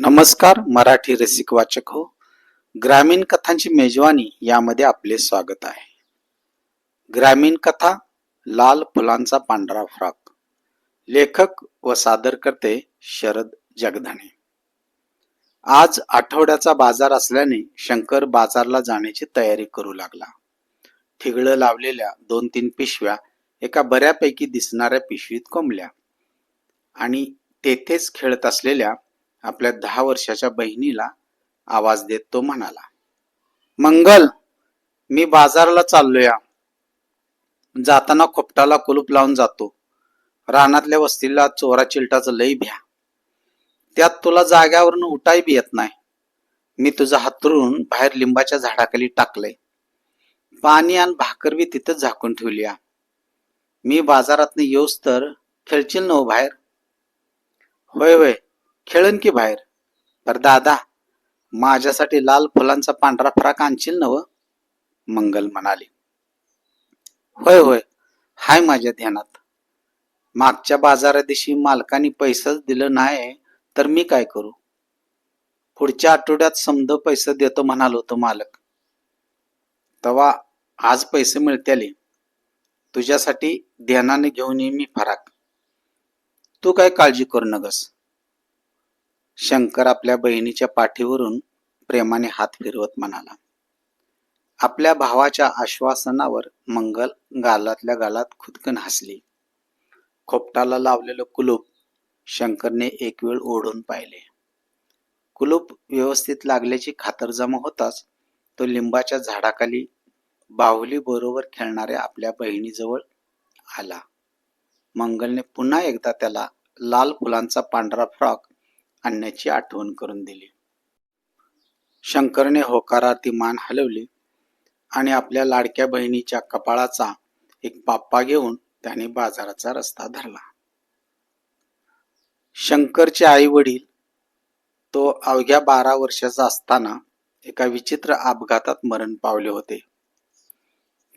नमस्कार मराठी रसिक वाचक हो. ग्रामीण कथांची मेजवानी यामध्ये आपले स्वागत आहे. ग्रामीण कथा लाल फुलांचा पांढरा फ्रॉक. लेखक व सादरकर्ते शरद जगधाणे आज आठवड्याचा बाजार असल्याने शंकर बाजारला जाण्याची तयारी करू लागला. ठिगळं लावलेल्या दोन तीन पिशव्या एका बऱ्यापैकी दिसणाऱ्या पिशवीत कोंबल्या. आणि तेथेच खेळत असलेल्या आपल्या दहा वर्षाच्या बहिणीला आवाज देत तो म्हणाला मंगल मी बाजारला चाललोया. जाताना खोपटाला कुलूप लावून जातो. रानातल्या वस्तीला चोरा चिलटाचं लई भ्या. त्यात तुला जाग्यावरून उठाय बी येत नाही. मी तुझा हातरून बाहेर लिंबाच्या झाडाखाली टाकलंय. पाणी आणि भाकर बी तिथंच झाकून ठेवली मी बाजारातनं येऊस तर खेळशील न हो बाहेर? होय होय. खेळन की बाहेर? पर दादा माझ्यासाठी लाल फुलांचा पांढरा फराक आणशील नव मंगल म्हणाली. होय होय हाय माझ्या ध्यानात. मागच्या बाजारा दिवशी मालकाने पैसाच दिलं नाही तर मी काय करू? पुढच्या आठवड्यात समद पैसे देतो म्हणालो तो मालक. तवा आज पैसे मिळत्याले. तुझ्यासाठी ध्यानाने घेऊन ये मी फराक. तू काय काळजी करू नगस? शंकर आपल्या बहिणीच्या पाठीवरून प्रेमाने हात फिरवत म्हणाला आपल्या भावाच्या आश्वासनावर मंगल गालातल्या गालात खुदकन हसली. खोपटाला लावलेलं कुलूप शंकरने एक वेळ ओढून पाहिले. कुलूप व्यवस्थित लागल्याची खातरजमा होताच तो लिंबाच्या झाडाखाली बाहुली बरोबर खेळणाऱ्या आपल्या बहिणीजवळ आला. मंगलने पुन्हा एकदा त्याला लाल फुलांचा पांढरा फ्रॉक आणण्याची आठवण करून दिली. शंकरने होकारार्थी मान हलवली आणि आपल्या लाडक्या बहिणीच्या कपाळाचा एक पाप्पा घेऊन त्याने बाजाराचा रस्ता धरला. शंकरचे आई वडील तो अवघ्या बारा वर्षाचा असताना एका विचित्र अपघातात मरण पावले होते.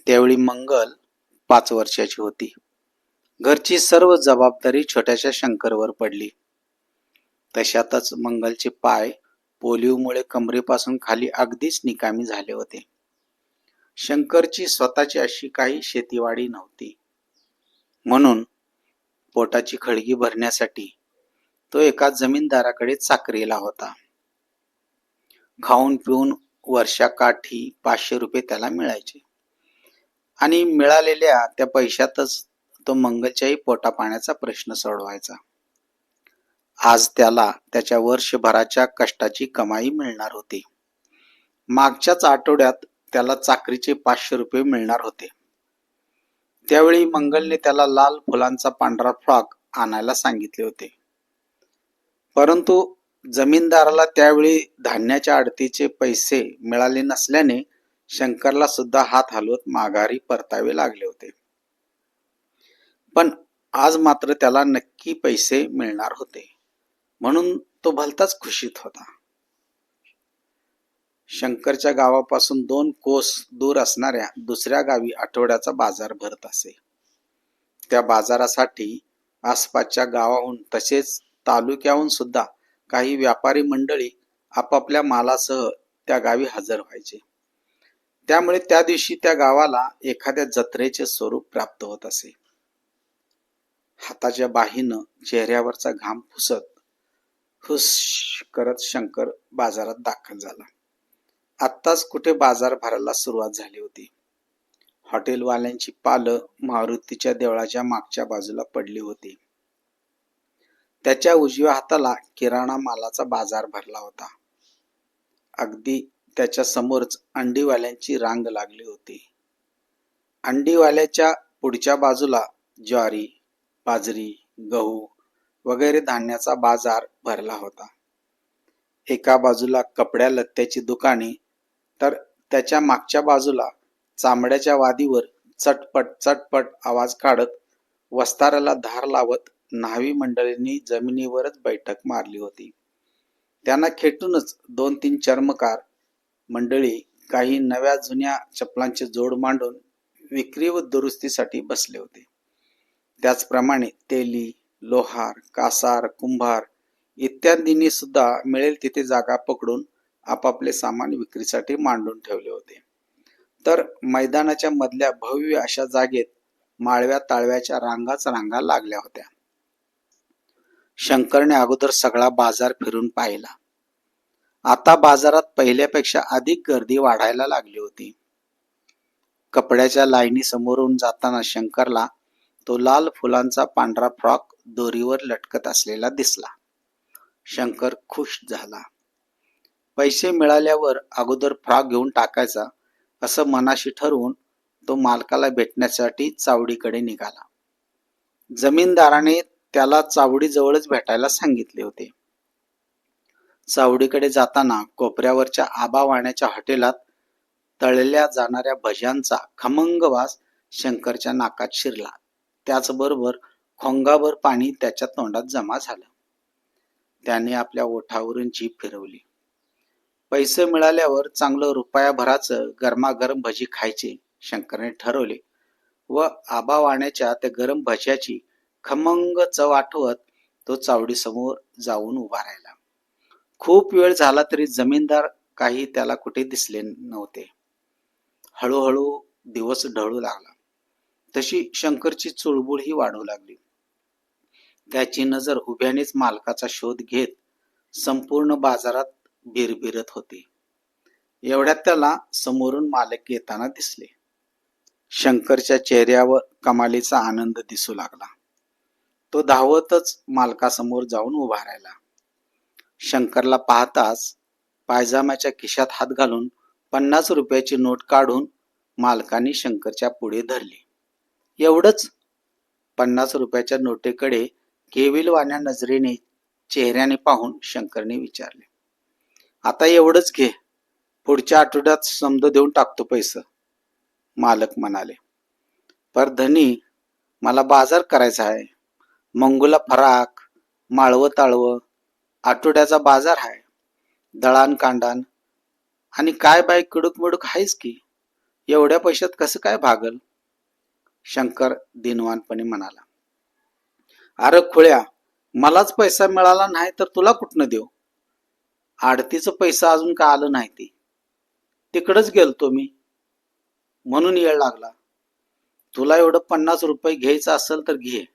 त्यावेळी मंगल पाच वर्षाची होती. घरची सर्व जबाबदारी छोट्याशा शंकरवर पडली. तशातच मंगलचे पाय पोलिओमुळे कमरेपासून खाली अगदीच निकामी झाले होते. शंकरची स्वतःची अशी काही शेतीवाडी नव्हती. म्हणून पोटाची खळगी भरण्यासाठी तो एका जमीनदाराकडे चाकरीला होता. खाऊन पिऊन वर्षाकाठी पाचशे रुपये त्याला मिळायचे. आणि मिळालेल्या त्या पैशातच तो मंगलच्याही पोटापाण्याचा प्रश्न सोडवायचा. आज त्याला त्याच्या वर्षभराच्या कष्टाची कमाई मिळणार होती. मागच्याच आठवड्यात त्याला चाकरीचे पाचशे रुपये मिळणार होते. त्यावेळी मंगलने त्याला लाल फुलांचा पांढरा फ्रॉक आणायला सांगितले होते. परंतु जमीनदाराला त्यावेळी धान्याच्या अडतीचे पैसे मिळाले नसल्याने शंकरला सुद्धा हात हलवत माघारी परतावे लागले होते. पण आज मात्र त्याला नक्की पैसे मिळणार होते. म्हणून तो भलताच खुशीत होता. शंकरच्या गावापासून दोन कोस दूर असणाऱ्या दुसऱ्या गावी आठवड्याचा बाजार भरत असे. त्या बाजारासाठी आसपासच्या गावाहून तसेच तालुक्याहून सुद्धा काही व्यापारी मंडळी आपापल्या मालासह त्या गावी हजर व्हायचे. त्यामुळे त्या दिवशी त्या गावाला एखाद्या जत्रेचे स्वरूप प्राप्त होत असे. हाताच्या बाहीनं चेहऱ्यावरचा घाम फुसत हुस करत शंकर बाजारात दाखल झाला. आत्ताच कुठे बाजार भरायला सुरुवात झाली होती? हॉटेलवाल्यांची पालं मारुतीच्या देवळाच्या मागच्या बाजूला पडली होती. त्याच्या उजव्या हाताला किराणा मालाचा बाजार भरला होता. अगदी त्याच्या समोरच अंडीवाल्यांची रांग लागली होती. अंडीवाल्याच्या पुढच्या बाजूला ज्वारी बाजरी गहू वगैरे धान्याचा बाजार भरला होता. एका बाजूला कपड्या लत्त्याची दुकाने तर त्याच्या मागच्या बाजूला चामड्याच्या वादीवर चटपट चटपट आवाज काढत वस्ताराला धार लावत न्हावी मंडळींनी जमिनीवरच बैठक मारली होती. त्यांना खेटूनच दोन तीन चर्मकार मंडळी काही नव्या जुन्या चपलांचे जोड मांडून विक्री व दुरुस्तीसाठी बसले होते. त्याचप्रमाणे तेली लोहार कासार कुंभार इत्यादींनी सुद्धा मिळेल तिथे जागा पकडून आपापले सामान विक्रीसाठी मांडून ठेवले होते. तर मैदानाच्या मधल्या भव्य अशा जागेत माळव्या ताळव्याच्या रांगाच रांगा लागल्या होत्या. शंकरने अगोदर सगळा बाजार फिरून पाहिला. आता बाजारात पहिल्यापेक्षा अधिक गर्दी वाढायला लागली होती. कपड्याच्या लाईनी समोरून जाताना शंकरला तो लाल फुलांचा पांढरा फ्रॉक दोरीवर लटकत असलेला दिसला. शंकर खुश झाला. पैसे मिळाल्यावर अगोदर फ्रॉक घेऊन टाकायचा असं मनाशी ठरवून तो मालकाला भेटण्यासाठी चावडीकडे निघाला. जमीनदाराने त्याला चावडीजवळच भेटायला सांगितले होते. चावडीकडे जाताना कोपऱ्यावरच्या आबावाण्याच्या हॉटेलात तळल्या जाणाऱ्या भज्यांचा खमंग वास शंकरच्या नाकात शिरला. त्याचबरोबर खोंगाभर पाणी त्याच्या तोंडात जमा झालं. त्याने आपल्या ओठावरून जीभ फिरवली. पैसे मिळाल्यावर चांगलं रुपयाभराचं गरमागरम भजी खायचे शंकरने ठरवले व आबा वाण्याच्या त्या गरम भज्याची खमंग चव आठवत तो चावडीसमोर जाऊन उभा राहिला. खूप वेळ झाला तरी जमीनदार काही त्याला कुठे दिसले नव्हते. हळूहळू दिवस ढळू लागला. तशी शंकरची चुळबुळ ही वाढू लागली. त्याची नजर उभ्यानेच मालकाचा शोध घेत संपूर्ण बाजारात भिरभिरत होती. एवढ्यात त्याला समोरून मालक येताना दिसले. शंकरच्या चेहऱ्यावर कमालीचा आनंद दिसू लागला. तो धावतच मालकासमोर जाऊन उभा राहिला. शंकरला पाहताच पायजामाच्या खिशात हात घालून पन्नास रुपयाची नोट काढून मालकाने शंकरच्या पुढे धरली. एवढंच. पन्नास रुपयाच्या नोटेकडे केविलवाण्या नजरेने चेहऱ्याने पाहून शंकरने विचारले आता एवढंच घे पुढच्या आठवड्यात समज देऊन टाकतो पैसे. मालक म्हणाले पर धनी मला बाजार करायचा आहे. मंगुला फराक माळवं ताळवं आठवड्याचा बाजार आहे. दळान कांडान आणि काय बाय कडूक मिडूक आहेच की? एवढ्या पैशात कसं काय भागल? शंकर दिनवानपणे म्हणाला अरे खुळ्या मलाच पैसा मिळाला नाही तर तुला कुठनं देऊ? आडतीचं पैसा अजून का आलं नाही ते? तिकडच गेलतो मी. म्हणून येळ लागला. तुला एवढं पन्नास रुपये घ्यायचं असेल तर घे.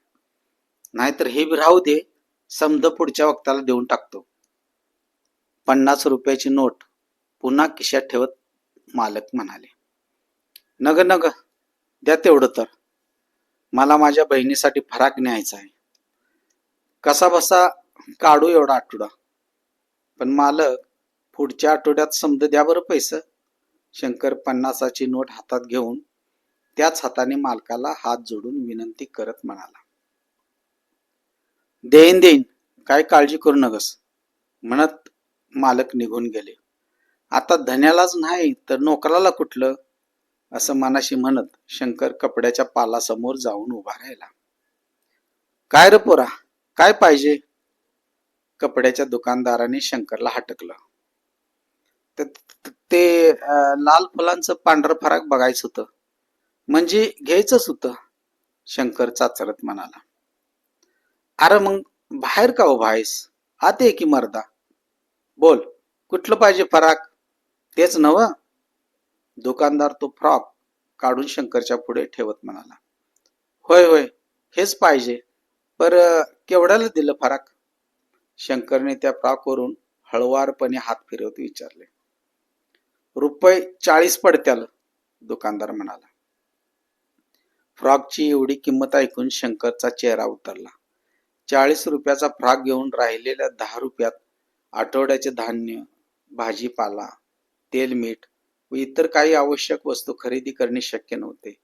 नाहीतर हे बी राहू दे समज पुढच्या वक्ताला देऊन टाकतो. पन्नास रुपयाची नोट पुन्हा खिशात ठेवत मालक म्हणाले नग नग द्या तेवढं तर. मला माझ्या बहिणीसाठी फराक न्यायचा आहे. कसा बसा काढू एवढा आठवडा. पण मालक पुढच्या आठवड्यात समज द्या बरं पैसे. शंकर पन्नासाची नोट हातात घेऊन त्याच हाताने मालकाला हात जोडून विनंती करत म्हणाला देईन देईन काय काळजी करू नकस म्हणत मालक निघून गेले. आता धन्यालाच नाही तर नोकराला कुठलं? असं मनाशी म्हणत शंकर कपड्याच्या पालासमोर जाऊन उभा राहिला. काय रे पोरा काय पाहिजे? कपड्याच्या दुकानदाराने शंकरला हटकलं. ते- ते लाल फुलांचं पांढरं फराक बघायचं होतं. म्हणजे घ्यायचंच होतं शंकर चाचरत म्हणाला. अरे मग बाहेर का उभा आहेस? आत ये की मर्दा. बोल कुठलं पाहिजे फराक? तेच नव दुकानदार तो फ्रॉक काढून शंकरच्या पुढे ठेवत म्हणाला. होय होय हेच पाहिजे. पर केवढ्याला दिलं फराक? शंकरने त्या फ्रॉकवरून हळवारपणे हात फिरवत विचारले. रुपये चाळीस पडत्याल दुकानदार म्हणाला. फ्रॉकची एवढी किंमत ऐकून शंकरचा चेहरा उतरला. चाळीस रुपयाचा फ्रॉक घेऊन राहिलेल्या दहा रुपयात आठवड्याचे धान्य भाजीपाला तेल मीठ व इतर काही आवश्यक वस्तू खरेदी करणे शक्य नव्हते.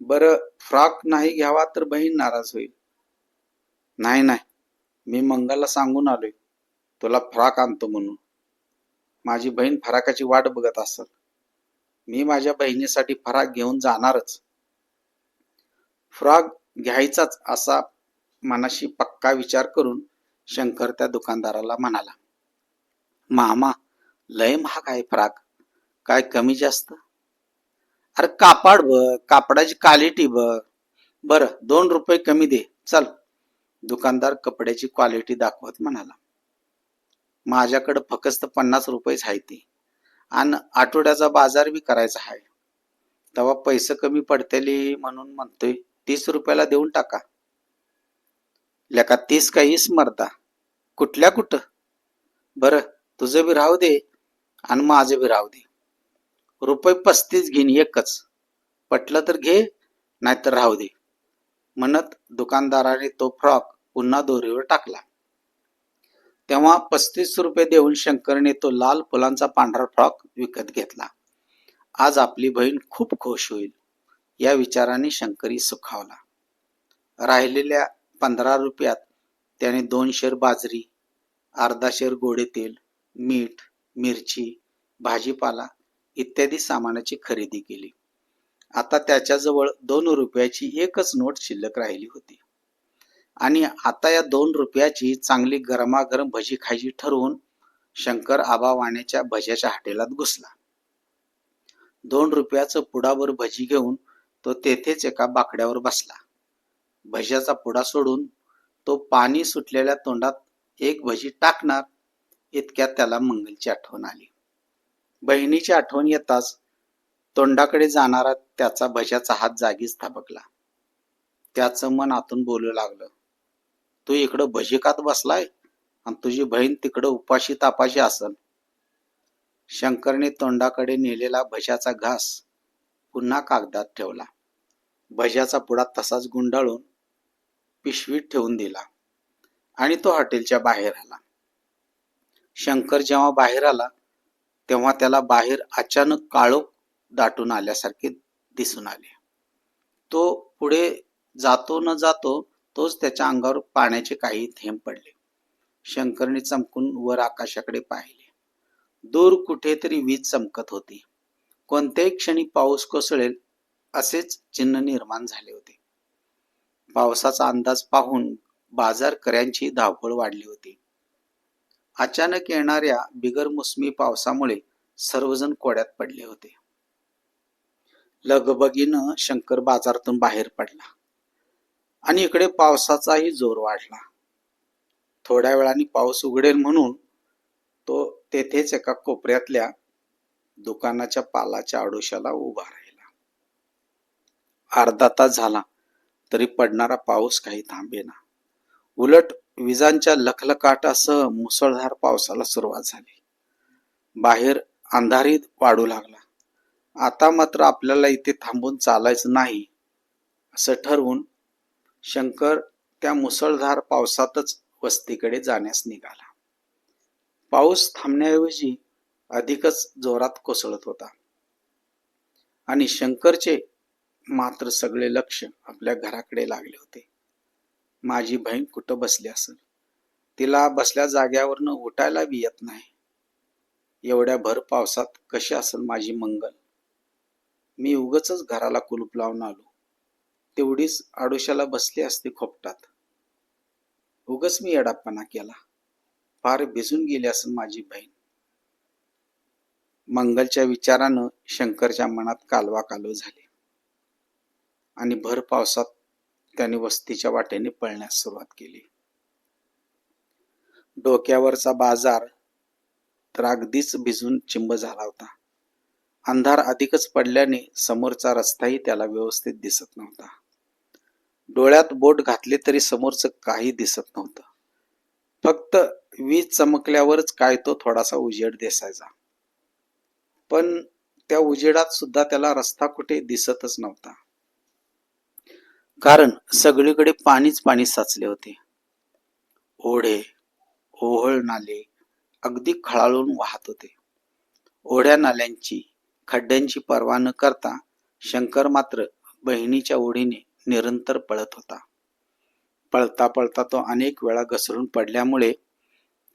बरं फ्रॉक नाही घ्यावा तर बहीण नाराज होईल. नाही नाही. मी मंगलला सांगून आलोय. तुला फराक आणतो म्हणून. माझी बहीण फराकाची वाट बघत असल. मी माझ्या बहिणीसाठी फराक घेऊन जाणारच. फ्रॉक घ्यायचाच असा मनाशी पक्का विचार करून शंकर त्या दुकानदाराला म्हणाला मामा लय महाग आहे फ्राक. काय कमी जास्त? अरे कापड बघ कापडाची क्वालिटी बघ. बरं दोन रुपये कमी दे. चल. दुकानदार कपड्याची क्वालिटी दाखवत म्हणाला. माझ्याकडं फक्त पन्नास रुपयेच आहे ते. आणि आठवड्याचा बाजार बी करायचा आहे. तेव्हा पैसे कमी पडतेले म्हणून म्हणतोय तीस रुपयाला देऊन टाका. लेका तीस काहीच मरदा. कुठल्या कुठं? बरं तुझं बी राहू दे आणि माझं बी राहू दे. रुपये पस्तीस घेईन एकच. पटलं तर घे नाहीतर राहू दे. म्हणत दुकानदाराने तो फ्रॉक पुन्हा दोरीवर टाकला. तेव्हा पस्तीस रुपये देऊन शंकरने तो लाल फुलांचा पांढरा फ्रॉक विकत घेतला. आज आपली बहीण खूप खुश होईल या विचाराने शंकरी सुखावला. राहिलेल्या पंधरा रुपयात त्याने दोन शेर बाजरी अर्धा शेर गोडे तेल मीठ मिरची भाजीपाला इत्यादी सामानाची खरेदी केली. आता त्याच्याजवळ दोन रुपयाची एकच नोट शिल्लक राहिली होती. आणि आता या दोन रुपयाची चांगली गरमागरम भजी खायची ठरवून शंकर आबा वाण्याच्या भज्याच्या हॉटेलात घुसला. दोन रुपयाचं पुडाभर भजी घेऊन तो तेथेच एका बाकड्यावर बसला. भज्याचा पुडा सोडून तो पाणी सुटलेल्या तोंडात एक भजी टाकणार इतक्यात त्याला मंगलची आठवण आली. बहिणीची आठवण येताच तोंडाकडे जाणारा त्याचा भज्याचा हात जागीच थाबकला. त्याचं मन आतून बोलू लागलं. तू इकडं भजिकात बसलाय? आणि तुझी बहीण तिकडं उपाशी तापाशी असल शंकरने तोंडाकडे नेलेला भशाचा घास पुन्हा कागदात ठेवला. भज्याचा पुडा तसाच गुंडाळून पिशवीत ठेवून दिला आणि तो हॉटेलच्या बाहेर आला. शंकर जेव्हा बाहेर आला तेव्हा त्याला बाहेर अचानक काळोख दाटून आल्यासारखे दिसून आले. तो पुढे जातो न जातो तोच त्याच्या अंगावर पाण्याचे काही थेंब पडले. शंकरने चमकून वर आकाशाकडे पाहिले. दूर कुठेतरी वीज चमकत होती. कोणत्याही क्षणी पाऊस कोसळेल असेच चिन्ह निर्माण झाले होते. पावसाचा अंदाज पाहून बाजारकऱ्यांची धावपळ वाढली होती. अचानक येणाऱ्या बिगर मोसमी पावसामुळे सर्वजण कोड्यात पडले होते. लगबगीनं शंकर बाजारातून बाहेर पडला. आणि इकडे पावसाचाही जोर वाढला. थोड्या वेळाने पाऊस उघडेल म्हणून तो तेथेच एका कोपऱ्यातल्या दुकानाच्या पालाच्या आडोशाला उभा राहिला. अर्धा तास झाला तरी पडणारा पाऊस काही थांबेना. उलट विजांच्या लखलकाटासह मुसळधार पावसाला सुरुवात झाली. बाहेर अंधारीत वाढू लागला. आता मात्र आपल्याला इथे थांबून चालायचं नाही असं ठरवून शंकर त्या मुसळधार पावसातच वस्तीकडे जाण्यास निघाला. पाऊस थांबण्याऐवजी अधिकच जोरात कोसळत होता. आणि शंकरचे मात्र सगळे लक्ष आपल्या घराकडे लागले होते. माझी बहीण कुठं बसली असेल? तिला बसल्या जाग्यावरनं उठायला बी येत नाही. एवढ्या भर पावसात कशी असेल माझी मंगल? मी उगच घराला कुलूप लावून आलो. तेवढीच आडोशाला बसली असते खोपटात. उगच मी येडापणा केला. फार भिजून गेली असं माझी बहीण. मंगलच्या विचारानं शंकरच्या मनात कालवा कालव झाले. आणि भर पावसात त्याने वस्तीच्या वाटेने पळण्यास सुरुवात केली. डोक्यावरचा बाजार तर अगदीच भिजून चिंब झाला होता. अंधार अधिकच पडल्याने समोरचा रस्ताही त्याला व्यवस्थित दिसत नव्हता. डोळ्यात बोट घातले तरी समोरचं काही दिसत नव्हतं. फक्त वीज चमकल्यावरच काय तो थोडासा उजेड दिसायचा. पण त्या उजेडात सुद्धा त्याला रस्ता कुठे दिसतच नव्हता. कारण सगळीकडे पाणीच पाणी साचले होते. ओढे ओहळ नाले अगदी खळाळून वाहत होते. ओढ्या नाल्यांची खड्ड्यांची पर्वा न करता शंकर मात्र बहिणीच्या ओढीने निरंतर पळत होता. पळता पळता तो अनेक वेळा घसरून पडल्यामुळे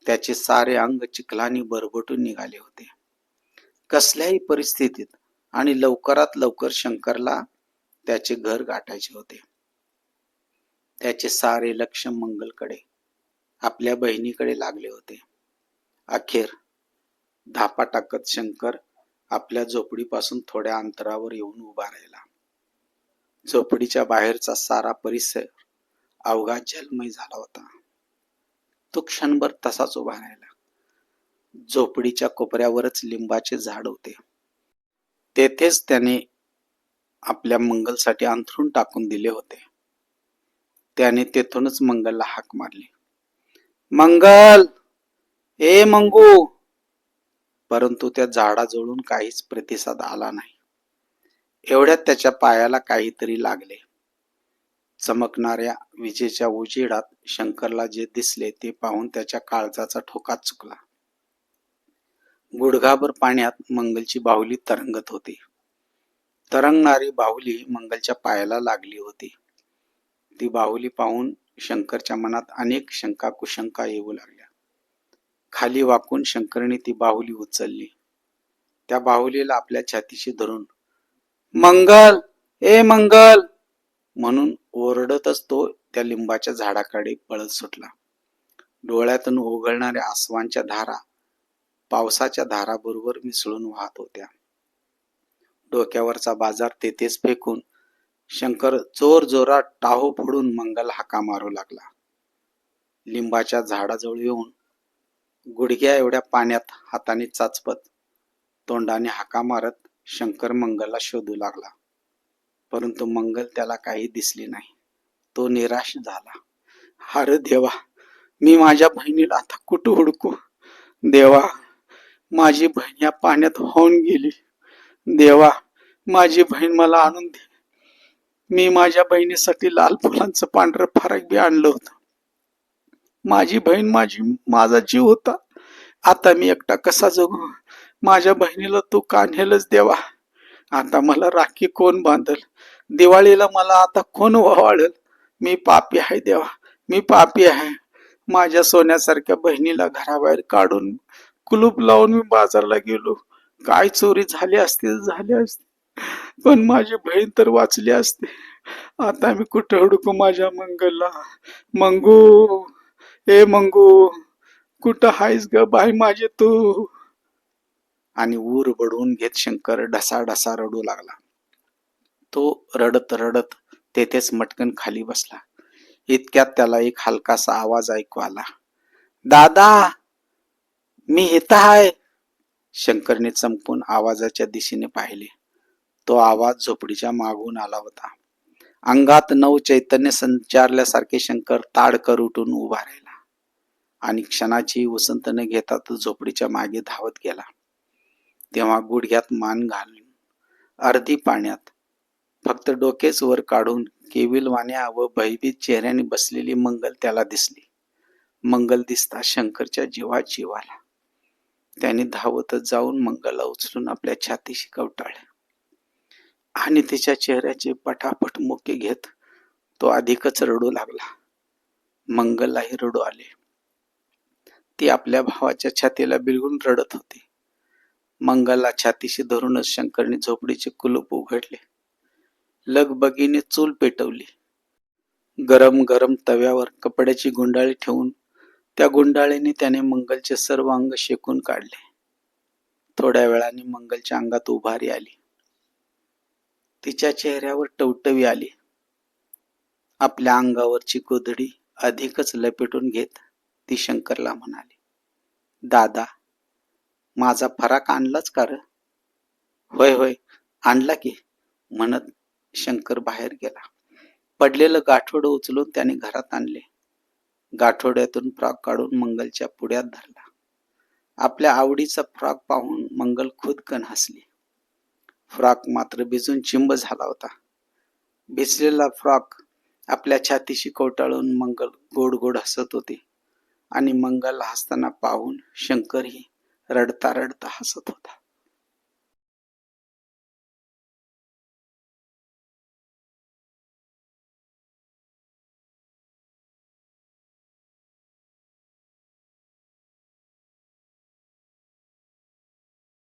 त्याचे सारे अंग चिखलाने बरबटून निघाले होते. कसल्याही परिस्थितीत आणि लवकरात लवकर शंकरला त्याचे घर गाठायचे होते. त्याचे सारे लक्ष मंगलकडे आपल्या बहिणीकडे लागले होते. अखेर धापा टाकत शंकर आपल्या झोपडीपासून थोड्या अंतरावर येऊन उभा राहिला. झोपडीच्या बाहेरचा सारा परिसर अवघा जलमय झाला होता. तो क्षणभर तसाच उभा राहिला. झोपडीच्या कोपऱ्यावरच लिंबाचे झाड होते. तेथेच त्याने आपल्या मंगलसाठी अंथरून टाकून दिले होते. त्याने तेथूनच मंगलला हाक मारली. मंगल! ए मंगू! परंतु त्या झाडाजवळून काहीच प्रतिसाद आला नाही. एवढ्यात त्याच्या पायाला काहीतरी लागले. चमकणाऱ्या विजेच्या उजेडात शंकरला जे दिसले ते पाहून त्याच्या काळजाचा ठोका चुकला. गुडघाभर पाण्यात मंगलची बाहुली तरंगत होती. तरंगणारी बाहुली मंगलच्या पायाला लागली होती. ती बाहुली पाहून शंकरच्या मनात अनेक शंका कुशंका येऊ लागल्या. खाली वाकून शंकरने ती बाहुली उचलली. त्या बाहुलीला आपल्या छातीशी धरून मंगल ए मंगल! म्हणून ओरडतच तो त्या लिंबाच्या झाडाकडे पळत सुटला. डोळ्यातून ओघळणाऱ्या आसवांच्या धारा पावसाच्या धाराबरोबर मिसळून वाहत होत्या. डोक्यावरचा बाजार तेथेच फेकून शंकर जोर जोरात टाहो फोडून मंगल हाका मारू लागला. लिंबाच्या झाडाजवळ येऊन गुडघ्या एवढ्या पाण्यात हाताने चाचपत तोंडाने हाका मारत शंकर मंगलला शोधू लागला. परंतु मंगल त्याला काही दिसली नाही. तो निराश झाला. अरे देवा मी माझ्या बहिणीला आता कुठं हुडकू? देवा माझी बहीण या पाण्यात होऊन गेली. देवा माझी बहीण मला आणून दे. मी माझ्या बहिणीसाठी लाल फुलांचं पांढरं फारक बी आणलं होतं. माझी बहीण माझी माझा जीव होता. आता मी एकटा कसा जगू? माझ्या बहिणीला तू कान्हेलच देवा. आता मला राखी कोण बांधल? दिवाळीला मला आता कोण वाळेल मी पापी आहे देवा. मी पापी आहे. माझ्या सोन्यासारख्या बहिणीला घराबाहेर काढून कुलूप लावून मी बाजारला गेलो. काय चोरी झाली असते झाली असते. पण माझी बहीण तर वाचली असते. आता मी कुठे हुडकू माझ्या मंगलला? मंगू! ए मंगू कुठं हायस ग बाय माझे तू? आणि ऊर बडवून घेत शंकर ढसा ढसा रडू लागला. तो रडत रडत तेथेच मटकन खाली बसला. इतक्यात त्याला एक हलकासा आवाज ऐकू आला. दादा मी इथं आहे शंकरने चमकून आवाजाच्या दिशेने पाहिले. तो आवाज झोपडीच्या मागून आला होता. अंगात नव चैतन्य संचारल्यासारखे शंकर ताडकर उठून उभा राहिला. आणि क्षणाची वसंत न घेता तो झोपडीच्या मागे धावत गेला. तेव्हा गुडघ्यात मान घालून अर्धी पाण्यात फक्त डोकेच वर काढून केविलवाण्या व भयभीत चेहऱ्याने बसलेली मंगल त्याला दिसली. मंगल दिसता शंकरच्या जीवात जीवाला त्याने धावतच जाऊन मंगलला उचलून आपल्या छातीशी कवटाळले. आणि तिच्या चेहऱ्याचे पटापट मुके घेत तो अधिकच रडू लागला. मंगललाही रडू आले. ती आपल्या भावाच्या छातीला बिलगून रडत होती. मंगलला छातीशी धरूनच शंकरने झोपडीचे कुलूप उघडले. लगबगीने चूल पेटवली. गरम गरम तव्यावर कपड्याची गुंडाळी ठेवून त्या गुंडाळीने त्याने मंगलचे सर्व अंग शेकून काढले. थोड्या वेळाने मंगलच्या अंगात उभारी आली. तिच्या चेहऱ्यावर टवटवी आली. आपल्या अंगावरची गोधडी अधिकच लपेटून घेत ती शंकरला म्हणाली दादा माझा फराक आणलाच का र? होय होय आणला की म्हणत शंकर बाहेर गेला. पडलेलं गाठोडं उचलून त्याने घरात आणले. गाठोड्यातून फ्रॉक काढून मंगलच्या पुढ्यात धरला. आपल्या आवडीचा फ्रॉक पाहून मंगल खुदकन हसली. फ्रॉक मात्र भिजून चिंब झाला होता. भिजलेला फ्रॉक आपल्या छातीशी कोटाळून मंगल गोड गोड हसत होती. आणि मंगल हसताना पाहून शंकरही रडता रडता हसत होता.